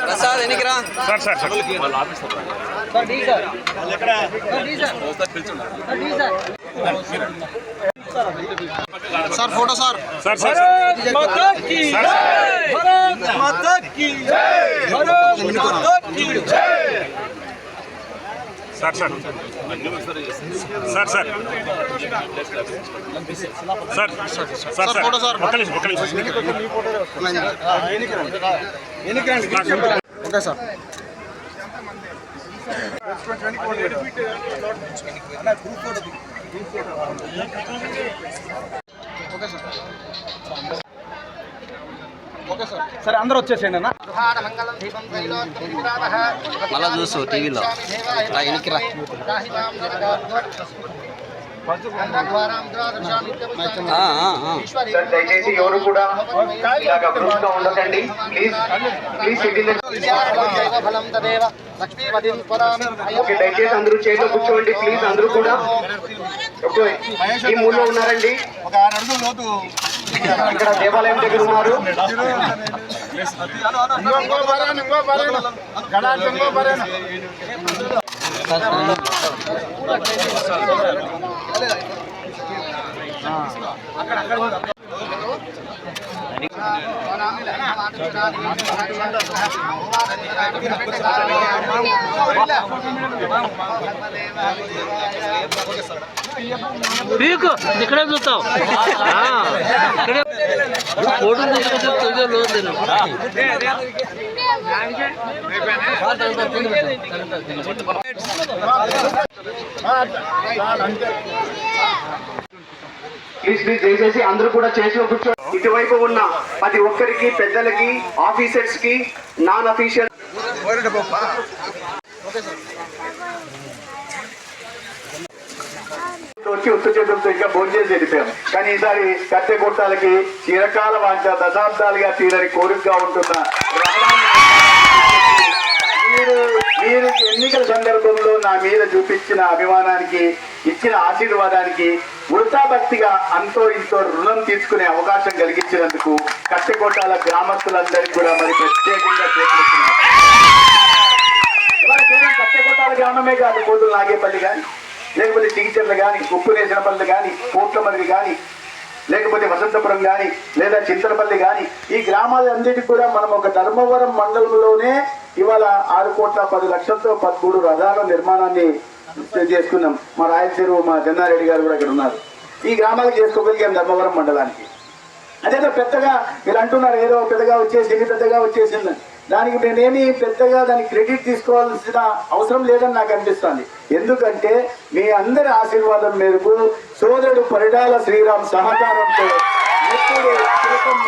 Prasad ఎన్నికరా sir sir sir sir photo sir sir sir sir sir sir photo sir. Sir sir Mata की जय। भारत माता की जय। भारत माता की जय। Sir sir. Sir sir. Sir sir sir photo sir. ఒక్క నిమిషం ఒక్క నిమిషం ఓకే సార్ గ్రూప్ కూడా సరే అందరు వచ్చేసేయండి అన్న. మళ్ళా చూసు టీవీలో. ఎనికి రా. సార్ దయచేసి ఎవరు కూడా ఇలాగ గ్రూప్గా ఉండకండి ప్లీజ్ ప్లీజ్ ఓకే దయచేసి అందరూ చేతిలో కూర్చోండి ప్లీజ్ అందరూ కూడా. ఓకే ఈ మూలలో ఉన్నారండి. ఇక్కడ దేవాలయం దగ్గర ఉన్నారు. ఇంకో బరాను ఇంకో బరాను. గడాలు ఇంకో బరాను. పీకు ఇక్కడే చూస్తావు. ఇక్కడే. ఫోటో తీసుకుంటే లోతు ప్లీజ్ ప్లీజ్ దయచేసి అందరూ కూడా చేసి కూర్చో. ఇటువైపు ఉన్న ప్రతి ఒక్కరికి పెద్దలకి ఆఫీసర్స్కి నాన్ అఫీషియల్ వచ్చి ఉత్తు చేతులతో ఇంకా భోజనం చేసి వెళ్ళిపోయాం కానీ ఈసారి కట్టె కొట్టాలకి చిరకాల వాంచ దశాబ్దాలుగా తీరని కోరికగా ఉంటున్న మీరు మీరు ఎన్నికల సందర్భంలో నా మీద చూపించిన అభిమానానికి ఇచ్చిన ఆశీర్వాదానికి వృత్తాభక్తిగా అంతో ఇంతో రుణం తీసుకునే అవకాశం కలిగించినందుకు కట్టెకొట్టాల గ్రామస్తులందరికీ కూడా మరి ప్రత్యేకంగా చేతులెత్తున్నాను. ఇవాళ గ్రామమే కాదు కోతులు నాగేపల్లి కానీ లేకపోతే టీచర్లు కానీ ఉప్పునేసిన పల్లి కానీ కోట్లమల్లి కానీ లేకపోతే వసంతపురం కానీ లేదా చింతలపల్లి కానీ ఈ గ్రామాలన్నిటికీ కూడా మనం ఒక ధర్మవరం మండలంలోనే ఇవాళ ఆరు కోట్ల పది లక్షలతో పదమూడు రథాల నిర్మాణాన్ని చేసుకున్నాం. మా రాయలసీరు మా జన్నారెడ్డి గారు కూడా ఇక్కడ ఉన్నారు. ఈ గ్రామాలకు చేసుకోగలిగాం ధర్మవరం మండలానికి. అదేదో పెద్దగా మీరు అంటున్నారు ఏదో పెద్దగా వచ్చేసింది పెద్దగా వచ్చేసిందని దానికి నేనేమి పెద్దగా దానికి క్రెడిట్ తీసుకోవాల్సిన అవసరం లేదని నాకు అనిపిస్తుంది. ఎందుకంటే మీ అందరి ఆశీర్వాదం మేరకు సోదరుడు పరిడాల శ్రీరామ్ సహకారంతో ఎప్పుడు తిలకం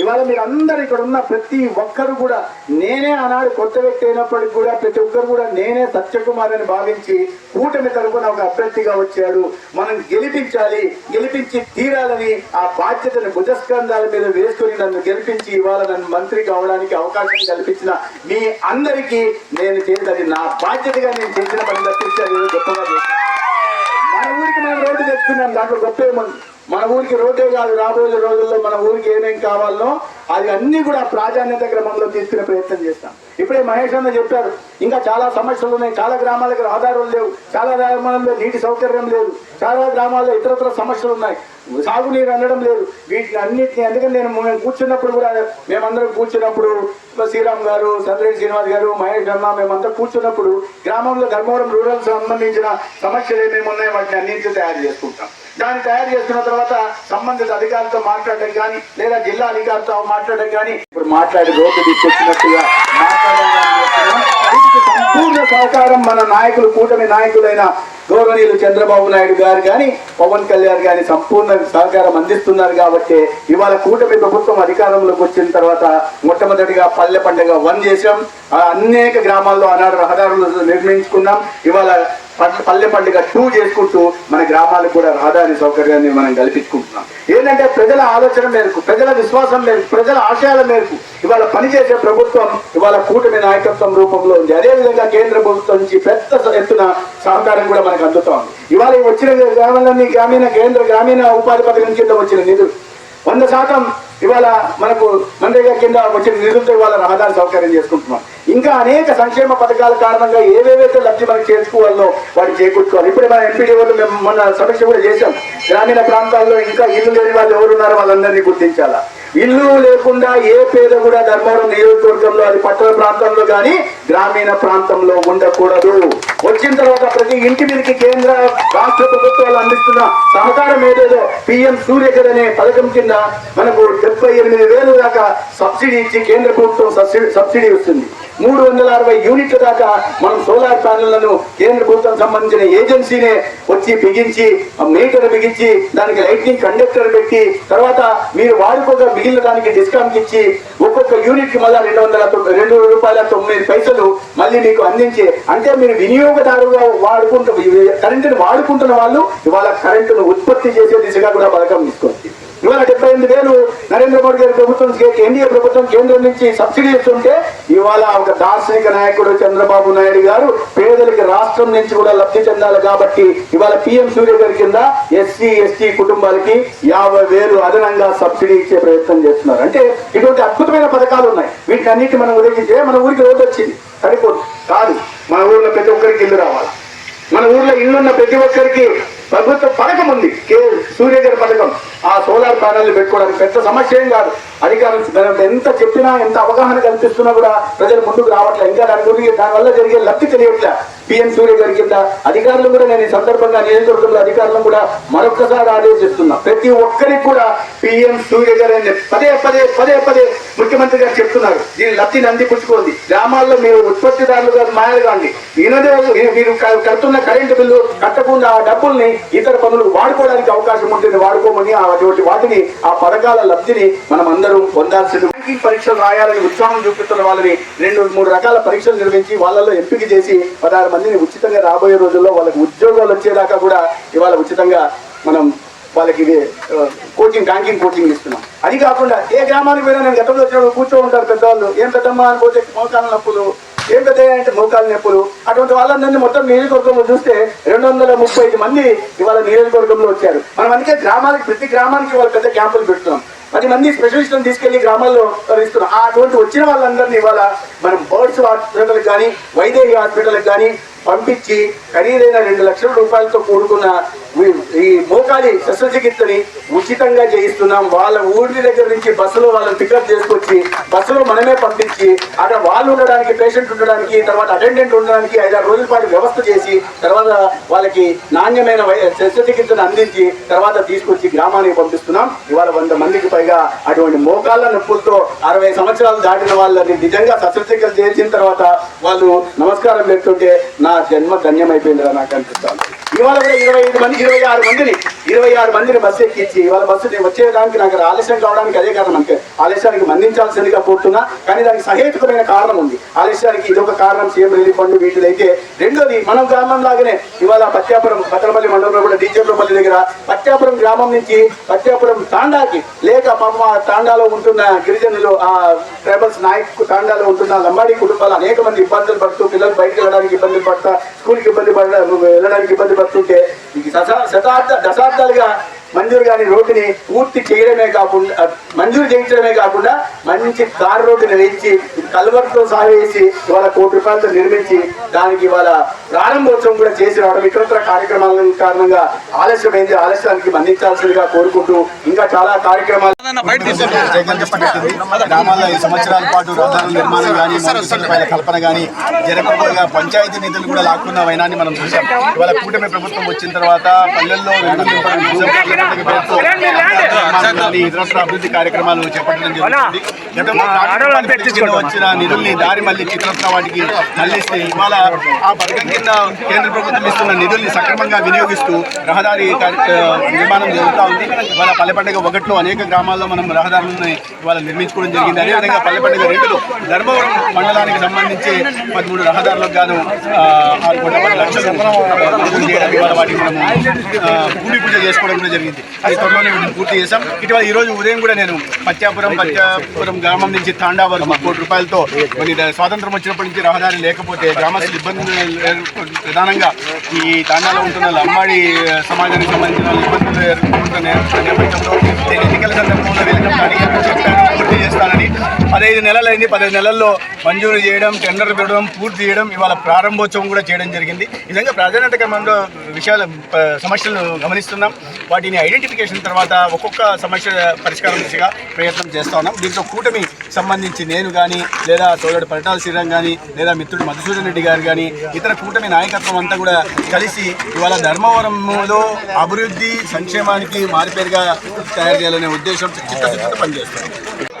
ఇవాళ మీరు అందరు ఇక్కడ ఉన్న ప్రతి ఒక్కరు కూడా నేనే ఆనాడు కొత్త వ్యక్తి అయినప్పటికీ కూడా ప్రతి ఒక్కరు కూడా నేనే సత్యకుమార్ అని భావించి కూటమి తరపున ఒక అభ్యర్థిగా వచ్చాడు. మనం గెలిపించాలి గెలిపించి తీరాలని ఆ బాధ్యతను భుజస్కంధాల మీద వేసుకొని నన్ను గెలిపించి ఇవాళ నన్ను మంత్రి కావడానికి అవకాశం కల్పించిన మీ అందరికీ నేను చేసేది నా బాధ్యతగా నేను చేసిన పని తప్పించి అది గొప్పగా చేశాను. మన ఊరికి మనం రోడ్డు తెచ్చుకున్నాం దాంట్లో గొప్ప ఏముంది? మన ఊరికి రోడ్డే కాదు రాబోయే రోజుల్లో మన ఊరికి ఏమేం కావాలో అది అన్ని కూడా ప్రాధాన్యత క్రమంలో తీసుకునే ప్రయత్నం చేస్తాం. ఇప్పుడే మహేష్ అన్న చెప్పారు ఇంకా చాలా సమస్యలు ఉన్నాయి చాలా గ్రామాలకు ఆధారాలు లేవు చాలా గ్రామాల్లో నీటి సౌకర్యం లేదు చాలా గ్రామాల్లో ఇతరత్ర సమస్యలు ఉన్నాయి. సాగునీరు అందడం లేదు వీటిని అన్నింటినీ అందుకని నేను మేము కూర్చున్నప్పుడు కూడా మేమందరం కూర్చున్నప్పుడు శ్రీరామ్ గారు చంద్రెడ్డి శ్రీనివాస్ గారు మహేష్ అన్న మేమంతా కూర్చున్నప్పుడు గ్రామంలో ధర్మవరం రూరల్ సంబంధించిన సమస్యలు ఏమేమి ఉన్నాయో వాటిని అన్నింటినీ తయారు చేసుకుంటాం. దాన్ని తయారు చేసుకున్న తర్వాత సంబంధిత అధికారులతో మాట్లాడడం కానీ లేదా జిల్లా అధికారులతో మాట్లాడడం కానీ ఇప్పుడు మాట్లాడి రోడ్డు తీసుకొచ్చినట్టుగా సంపూర్ణ సహకారం మన నాయకులు కూటమి నాయకులైన గౌరవనీయులు చంద్రబాబు నాయుడు గారు కానీ పవన్ కళ్యాణ్ గారి సంపూర్ణ సహకారం అందిస్తున్నారు కాబట్టి ఇవాళ కూటమి ప్రభుత్వం అధికారంలోకి వచ్చిన తర్వాత మొట్టమొదటిగా పల్లె పండుగ వన్ చేసాం అనేక గ్రామాల్లో ఆనాడు రహదారులు నిర్మించుకున్నాం. ఇవాళ పల్లె- పల్లె పండుగ టూ చేసుకుంటూ మన గ్రామాలకు కూడా రహదారి సౌకర్యాన్ని మనం కల్పించుకుంటున్నాం. ఏంటంటే ప్రజల ఆలోచన మేరకు ప్రజల విశ్వాసం మేరకు ప్రజల ఆశయాల మేరకు ఇవాళ పనిచేసే ప్రభుత్వం ఇవాళ కూటమి నాయకత్వం రూపంలో ఉంది. అదేవిధంగా కేంద్ర ప్రభుత్వం నుంచి పెద్ద ఎత్తున సహకారం కూడా మనకు అందుతా ఉంది. ఇవాళ వచ్చిన గ్రామాలన్నీ గ్రామీణ కేంద్ర గ్రామీణ ఉపాధి పథకం కింద వచ్చిన నిధులు. వంద శాతం ఇవాళ మనకు మనరేగా కింద వచ్చిన నిధులతో ఇవాళ రహదారి సౌకర్యం చేసుకుంటున్నాం. ఇంకా అనేక సంక్షేమ పథకాల కారణంగా ఏవేవైతే లబ్ధి మనకు చేసుకోవాలో వాటి చేకూర్చుకోవాలి. ఇప్పుడే మన ఎంపీడీ వాళ్ళు మేము మొన్న సమీక్ష కూడా చేశాం. గ్రామీణ ప్రాంతాల్లో ఇంకా ఇల్లు లేని వాళ్ళు ఎవరున్నారో వాళ్ళందరినీ గుర్తించాలా? ఇల్లు లేకుండా ఏ పేద కూడా ధర్మవరం నియోజకవర్గంలో అది పట్టణ ప్రాంతంలో కానీ గ్రామీణ ప్రాంతంలో ఉండకూడదు. వచ్చిన తర్వాత ప్రతి ఇంటి మీదకి కేంద్ర రాష్ట్ర ప్రభుత్వాలు అందిస్తున్న సహకారం ఏదేదో పిఎం సూర్యకర్ అనే పథకం కింద మనకు డెబ్బై ఎనిమిది వేలు దాకా సబ్సిడీ ఇచ్చి కేంద్ర ప్రభుత్వం సబ్సిడీ సబ్సిడీ వస్తుంది మూడు వందల అరవై యూనిట్ల దాకా మనం సోలార్ ప్యానెళ్ళను కేంద్ర ప్రభుత్వం సంబంధించిన ఏజెన్సీనే వచ్చి బిగించి మీటర్ బిగించి దానికి లైటింగ్ కండక్టర్ పెట్టి తర్వాత మీరు వాడుకోగా మిగిలిన దానికి డిస్కౌంట్ ఇచ్చి ఒక్కొక్క యూనిట్కి మళ్ళీ రెండు వందల రెండు రూపాయల తొమ్మిది పైసలు మళ్ళీ మీకు అందించి అంటే మీరు వినియోగదారుగా వాడుకుంటూ కరెంటును వాడుకుంటున్న వాళ్ళు ఇవాళ కరెంటును ఉత్పత్తి చేసే దిశగా కూడా పథకం తీసుకొచ్చింది. ఇవాళ డెబ్బై ఎనిమిది వేలు నరేంద్ర మోడీ గారి ప్రభుత్వం ఎన్డీఏ ప్రభుత్వం కేంద్రం నుంచి సబ్సిడీ ఇస్తుంటే ఇవాళ ఒక దార్శనిక నాయకుడు చంద్రబాబు నాయుడు గారు పేదలకి రాష్ట్రం నుంచి కూడా లబ్ధి చెందాలి కాబట్టి ఇవాళ పిఎం సూర్య గారి కింద ఎస్సీ ఎస్టీ కుటుంబాలకి యాభై వేలు అదనంగా సబ్సిడీ ఇచ్చే ప్రయత్నం చేస్తున్నారు. అంటే ఇటువంటి అద్భుతమైన పథకాలు ఉన్నాయి. వీటిని అన్నిటి మనం ఉదయించే మన ఊరికి రోజు వచ్చింది. సరిపోదు. కాదు. మన ఊర్లో ప్రతి ఒక్కరికి ఇల్లు రావాలి. మన ఊర్లో ఇల్లున్న ప్రతి ఒక్కరికి ప్రభుత్వ పథకం ఉంది. కే సూర్య పథకం. ఆ సోలార్ ప్యానెల్ పెట్టుకోవడానికి పెద్ద సమస్య ఏం కాదు. అధికారులు మనం ఎంత చెప్పినా ఎంత అవగాహన కల్పిస్తున్నా కూడా ప్రజలు ముందుకు రావట్లే. ఇంకా దాని గురించి దానివల్ల జరిగే లబ్ధి తెలియట్లే. పిఎం సూర్య గారి కింద అధికారులు కూడా నేను ఈ సందర్భంగా నియోజకవర్గంలో అధికారులను కూడా మరొకసారి ఆదేశిస్తున్నా. ప్రతి ఒక్కరికి కూడా పిఎం సూర్య గారు అని పదే పదే పదే పదే ముఖ్యమంత్రి గారు చెప్తున్నారు. దీని లబ్ధిని అందిపుచ్చుకోండి గ్రామాల్లో మీరు ఉత్పత్తిదారులు గారు మాయలు మీరు కడుతున్న కరెంటు బిల్లు కట్టకుండా ఆ డబ్బుల్ని ఇతర పనులు వాడుకోవడానికి అవకాశం ఉంటుంది. వాడుకోమని ఆ అటువంటి వాటిని ఆ పథకాల లబ్ధిని మనం అందరం పొందాల్సింది బ్యాంకింగ్ పరీక్షలు రాయాలని ఉత్సాహం చూపిస్తున్న వాళ్ళని రెండు మూడు రకాల పరీక్షలు నిర్వహించి వాళ్ళలో ఎంపిక చేసి పదహారు మందిని ఉచితంగా రాబోయే రోజుల్లో వాళ్ళకి ఉద్యోగాలు వచ్చేదాకా కూడా ఇవాళ ఉచితంగా మనం వాళ్ళకి ఇది, కోచింగ్ బ్యాంకింగ్ కోచింగ్ ఇస్తున్నాం. అది కాకుండా ఏ గ్రామానికి పోయినా నేను గతంలో వచ్చినప్పుడు కూర్చో ఉంటారు పెద్దవాళ్ళు. ఏం పెద్దమ్మా అని పోతే మోకాల నొప్పులు ఏం పెద్ద అంటే మోకాల నొప్పులు? అటువంటి వాళ్ళందరినీ మొత్తం నియోజకవర్గంలో చూస్తే రెండు వందల ముప్పై ఐదు మంది ఇవాళ నియోజకవర్గంలో వచ్చారు. మనం అందుకే గ్రామానికి ప్రతి గ్రామానికి వాళ్ళ పెద్ద క్యాంపులు పెడుతున్నాం. పది మంది స్పెషలిస్టులను తీసుకెళ్ళి గ్రామాల్లో ఇస్తున్నాం ఆ అటువంటి వచ్చిన వాళ్ళందరినీ ఇవాళ మనం బర్డ్స్ హాస్పిటల్కి కానీ వైదేహి హాస్పిటల్కి కానీ పంపించి ఖరీదైన రెండు లక్షల రూపాయలతో కూడుకున్న ఈ- మోకాలి శస్త్రచికిత్సని ఉచితంగా చేయిస్తున్నాం. వాళ్ళ ఊరి దగ్గర నుంచి బస్సులో వాళ్ళని పికప్ చేసుకొచ్చి బస్సులో మనమే పంపించి అక్కడ వాళ్ళు ఉండడానికి పేషెంట్ ఉండడానికి తర్వాత అటెండెంట్ ఉండడానికి ఐదారు రోజుల పాటు వ్యవస్థ చేసి తర్వాత వాళ్ళకి నాణ్యమైన వై- శస్త్రచికిత్సను అందించి తర్వాత తీసుకొచ్చి గ్రామానికి పంపిస్తున్నాం. ఇవాళ వంద మందికి పైగా అటువంటి మోకాళ్ళ నొప్పులతో అరవై సంవత్సరాలు దాటిన వాళ్ళని నిజంగా శస్త్రచికిత్స చేసిన తర్వాత వాళ్ళు నమస్కారం పెడుతుంటే నా జన్మ ధన్యమైపోయిందిరా నాకు అనిపిస్తాను ఇవాళ కూడా ఇరవై ఐదు మంది ఇరవై ఆరు మందిని ఇరవై ఆరు మందిని బస్సు ఎక్కించి ఇవాళ బస్సు నేను వచ్చేదానికి నాకు ఆలస్యం కావడానికి అదే కారణం అంతే. ఆలస్యానికి మందించాల్సిందిగా పోతున్నా కానీ దానికి సహేతుకమైన కారణం ఉంది. ఆలస్యానికి ఇదొక కారణం. సీఎం రిలీఫ్ ఫండ్ వీటిదైతే రెండోది మనం గ్రామం లాగానే ఇవాళ పత్యాపురం పత్రపల్లి మండలంలో కూడా డీజేపల్లి దగ్గర పత్యాపురం గ్రామం నుంచి పత్యాపురం తాండాకి లేక పాప తాండాలో ఉంటున్న గిరిజనులు ఆ ట్రైబల్స్ నాయక్ తాండాలో ఉంటున్న లంబాడి కుటుంబాలు అనేక మంది ఇబ్బందులు పడుతూ పిల్లలు బయటకు వెళ్ళడానికి ఇబ్బంది పడతా స్కూల్కి ఇబ్బంది పడ వెళ్ళడానికి ఇబ్బంది పడుతుంటే ఈ శతాబ్ద దశాబ్దాలుగా మంజూరు కాని రోడ్డుని పూర్తి చేయడమే కాకుండా మంజూరు చేయించడమే కాకుండా మంచి కారు రోడ్డుని వేయించి కల్వర్తో సహా వేసి ఇవాళ కోటి రూపాయలతో నిర్మించి దానికి ఇవాళ ప్రారంభోత్సవం కూడా చేసి రావడం ఇతరత్ర కార్యక్రమాల కారణంగా ఆలస్యమైంది. ఆలస్యానికి మన్నించాల్సిందిగా కోరుకుంటూ ఇంకా చాలా కార్యక్రమాలు గ్రామాల్లో ఐదు సంవత్సరాల పాటు రహదారుల నిర్మాణం కానీ కల్పన కానీ జరగకుండా పంచాయతీ నిధులు కూడా లాక్కున్న వైనాన్ని మనం చూసాం ఇవాళ కూటమి ప్రభుత్వం వచ్చిన తర్వాత పల్లెల్లో ఇతరత్ర అభివృద్ధి కార్యక్రమాలు చేపట్టడం జరుగుతుంది. వచ్చిన నిధుల్ని దారి మళ్ళీ ఇతరత్ర వాటికి మళ్ళిస్తే ఇవాళ ఆ పథకం కింద కేంద్ర ప్రభుత్వం ఇస్తున్న నిధుల్ని సక్రమంగా వినియోగిస్తూ రహదారి నిర్మాణం జరుగుతూ ఉంది. ఇవాళ పల్లె పండుగ ఒకటిలో అనేక గ్రామాల్లో మనం రహదారులను ఇవాళ నిర్మించుకోవడం జరిగింది. అదేవిధంగా పల్లె పండుగ రెండులో ధర్మవరం మండలానికి సంబంధించి పదమూడు రహదారులకు గాను లక్షలు చేయడానికి ఇవాళ వాటికి మనము భూమి పూజ చేసుకోవడం కూడా జరిగింది. అది త్వరలోనే పూర్తి చేశాం. ఇటీవల ఈ రోజు ఉదయం కూడా నేను పత్యాపురం పత్యాపురం గ్రామం నుంచి తాండా వరకు కోటి రూపాయలతో కొన్ని స్వాతంత్రం వచ్చినప్పటి నుంచి రహదారి లేకపోతే గ్రామస్తులు ఇబ్బందులు ప్రధానంగా ఈ తాండాలో ఉంటున్న లంబాడి సమాజానికి సంబంధించిన ఇబ్బందులు నేపథ్యంలో పదహైదు నెలలైంది పదహైదు నెలల్లో మంజూరు చేయడం టెండర్ పెట్టడం పూర్తి చేయడం ఇవాళ ప్రారంభోత్సవం కూడా చేయడం జరిగింది. ఈ విధంగా ప్రాధాన్యతకరమైన విషయాలు ప- సమస్యలను గమనిస్తున్నాం. వాటిని ఐడెంటిఫికేషన్ తర్వాత ఒక్కొక్క సమస్య పరిష్కారం దిశగా ప్రయత్నం చేస్తా ఉన్నాం. దీంట్లో కూటమి సంబంధించి నేను కానీ లేదా తోడడు పరిటాల శ్రీరామ్ కానీ లేదా మిత్రుడు మధుసూదన్ రెడ్డి గారు కానీ ఇతర కూటమి నాయకత్వం అంతా కూడా కలిసి ఇవాళ ధర్మవరంలో అభివృద్ధి సంక్షేమానికి మారిపేరుగా తయారు చేయాలనే ఉద్దేశం చిత్తశుద్ధితో పనిచేస్తాం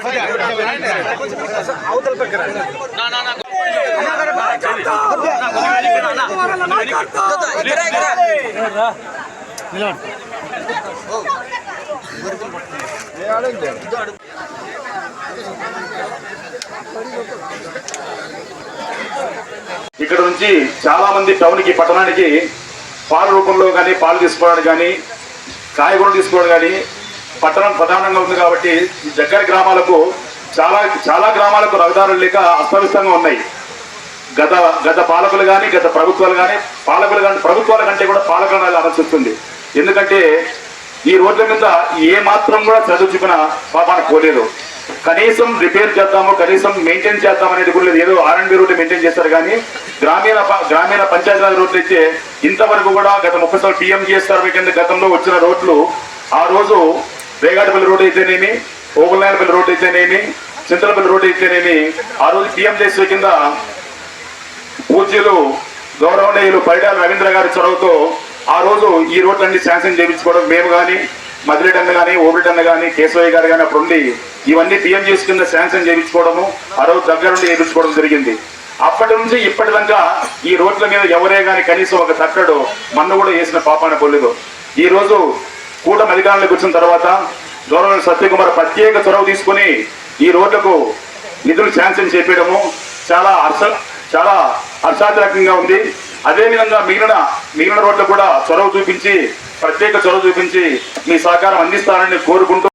ఇక్కడ నుంచి చాలా మంది టౌన్కి పట్టణానికి పాల రూపంలో కానీ పాలు తీసుకోవడానికి కానీ కాయగూరలు తీసుకోవడం కానీ పట్టణం ప్రధానంగా ఉంది కాబట్టి ఈ దగ్గర గ్రామాలకు చాలా చాలా గ్రామాలకు రహదారులు లేక అస్తవ్యస్తంగా ఉన్నాయి. గత గత పాలకులు కానీ గత ప్రభుత్వాలు కానీ పాలకులు కానీ ప్రభుత్వాల కంటే కూడా పాలకులు ఆలోచిస్తుంది ఎందుకంటే ఈ రోడ్ల మీద ఏ మాత్రం కూడా చదువు చూపిన పాపాన పోలేదు. కనీసం రిపేర్ చేద్దాము కనీసం మెయింటైన్ చేద్దాం అనేది కూడా లేదు. ఏదో ఆర్ఎండ్బి రోడ్లు మెయింటైన్ చేస్తారు కానీ గ్రామీణ గ్రామీణ పంచాయతీరాజ్ రోడ్లు అయితే ఇంతవరకు కూడా గత ముప్పై సార్లు టీఎంజీఎస్ సర్వే కింద గతంలో వచ్చిన రోడ్లు ఆ రోజు రేగాటిపల్లి రోడ్ అయితేనేమి ఓగులనాయనపల్లి రోడ్ అయితేనేమి చింతలపల్లి రోడ్డు అయితేనేమి ఆ రోజు టీఎంజీఎస్ కింద పూజ్యులు గౌరవనీయులు పరిడాల రవీంద్ర గారి చొరవతో ఆ రోజు ఈ రోడ్లన్నీ శాంక్షన్ చేయించుకోవడం మేము కానీ మదిరెడ్డి కానీ ఓబిటన్న కానీ కేశవయ్య గారు కానీ అప్పుడు ఉండి ఇవన్నీ పిఎంజీస్ కింద శాంక్షన్ చేయించుకోవడము ఆ రోజు దగ్గరుండి చేయించుకోవడం జరిగింది. అప్పటి నుంచి ఇప్పటిదాకా ఈ రోడ్ల మీద ఎవరే కానీ కనీసం ఒక తక్కడు మన్ను కూడా వేసిన పాపాన పోలేదు. ఈ రోజు కూటమి అధికారంలోకి వచ్చిన తర్వాత గౌరవ సత్యకుమార్ ప్రత్యేక చొరవ తీసుకొని ఈ రోడ్లకు నిధులు శాంక్షన్ చేపించడము చాలా హర్ష చాలా హర్షాతిరకంగా ఉంది. అదేవిధంగా మిగిలిన మిగిలిన రోడ్లు కూడా చొరవ చూపించి ప్రత్యేక చొరవ చూపించి మీ సహకారం అందిస్తారని కోరుకుంటూ